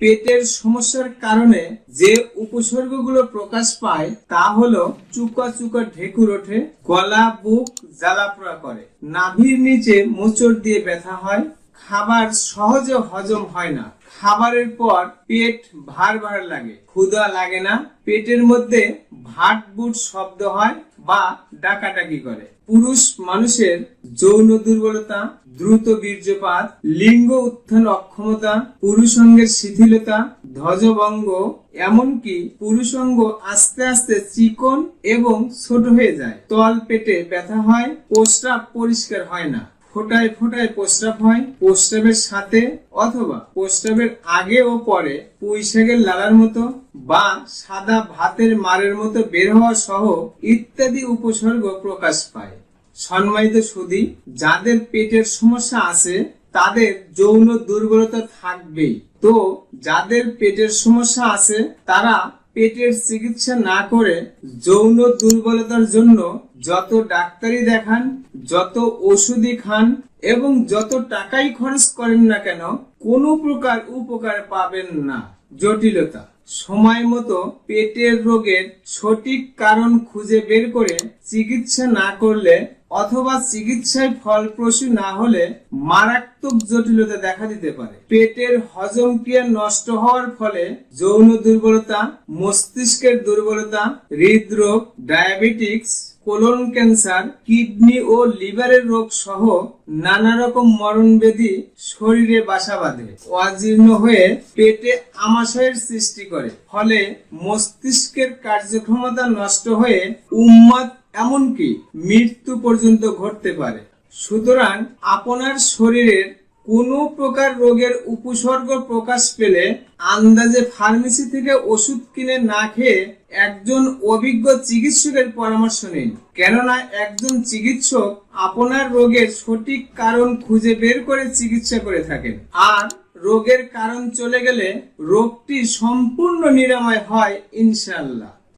পেটের সমস্যার কারণে যে উপসর্গগুলো প্রকাশ পায় তা হলো চুকা চুকা ঢেকুর ওঠে, গলা, বুক জ্বালাপোড়া করে, নাভির নিচে মোচড় দিয়ে ব্যথা হয় খাবার সহজে হজম হয় না। খাবারের পর পেট ভার ভার লাগে। ক্ষুধা লাগে না। পেটের মধ্যে ভাট বুট শব্দ হয় বা ডাকাডাকি করে। পুরুষ মানুষের যৌন দুর্বলতা, দ্রুত বীর্যপাত, লিঙ্গ উত্থান অক্ষমতা, পুরুষঙ্গের শিথিলতা, ধ্বজভঙ্গ, এমনকি পুরুষঙ্গ আস্তে আস্তে চিকন এবং ছোট হয়ে যায়। তল পেটে ব্যথা হয় প্রস্রাব পরিষ্কার হয় না। ফোটায় ফোটায় প্রস্রাব হয় প্রস্রাবের সাথে অথবা প্রস্রাবের আগে ও পরে পুঁই লালার মতো বা সাদা ভাতের মারের মতো বের হওয়া সহ ইত্যাদি উপসর্গ প্রকাশ পায়। সম্মানিত সুদী, যাদের পেটের সমস্যা আছে, তাদের যৌন দুর্বলতা থাকবেই। তো যাদের পেটের সমস্যা আছে, তারা পেটের চিকিৎসা না করে যৌন দুর্বলতার জন্য যত ডাক্তারি দেখান, যত ওষুধই খান এবং যত টাকাই খরচ করেন না কেন, কোনো প্রকার উপকার পাবেন না। জটিলতা। সময় মতো পেটের রোগের সঠিক কারণ খুঁজে বের করে চিকিৎসা না করলে অথবা চিকিৎসায় ফলপ্রসূ না হলে মারাত্মক জটিলতা দেখা দিতে পারে। পেটের হজম ক্রিয়া নষ্ট হওয়ার ফলে যৌন দুর্বলতা, মস্তিষ্কের দুর্বলতা, হৃদরোগ ডায়াবেটিক্স কোলন ক্যান্সার, কিডনি ও লিভারের রোগ সহ নানা রকম মরণ ব্যাধি শরীরে বাসা বাঁধে। অজীর্ণ হয়ে পেটে আমাশয়ের সৃষ্টি করে। ফলে মস্তিষ্কের কার্যক্ষমতা নষ্ট হয়ে উন্মাদ এমনকি মৃত্যু পর্যন্ত ঘটতে পারে। সুতরাং আপনার শরীরের কোনো প্রকার রোগের উপসর্গ প্রকাশ পেলে আন্দাজে ফার্মেসি থেকে ওষুধ কিনে না খেয়ে একজন অভিজ্ঞ চিকিৎসকের পরামর্শ নিন। কেননা একজন চিকিৎসক আপনার রোগের সঠিক কারণ খুঁজে বের করে চিকিৎসা করে থাকেন। আর রোগের কারণ চলে গেলে রোগটি সম্পূর্ণ নিরাময় হয়, ইনশাআল্লাহ।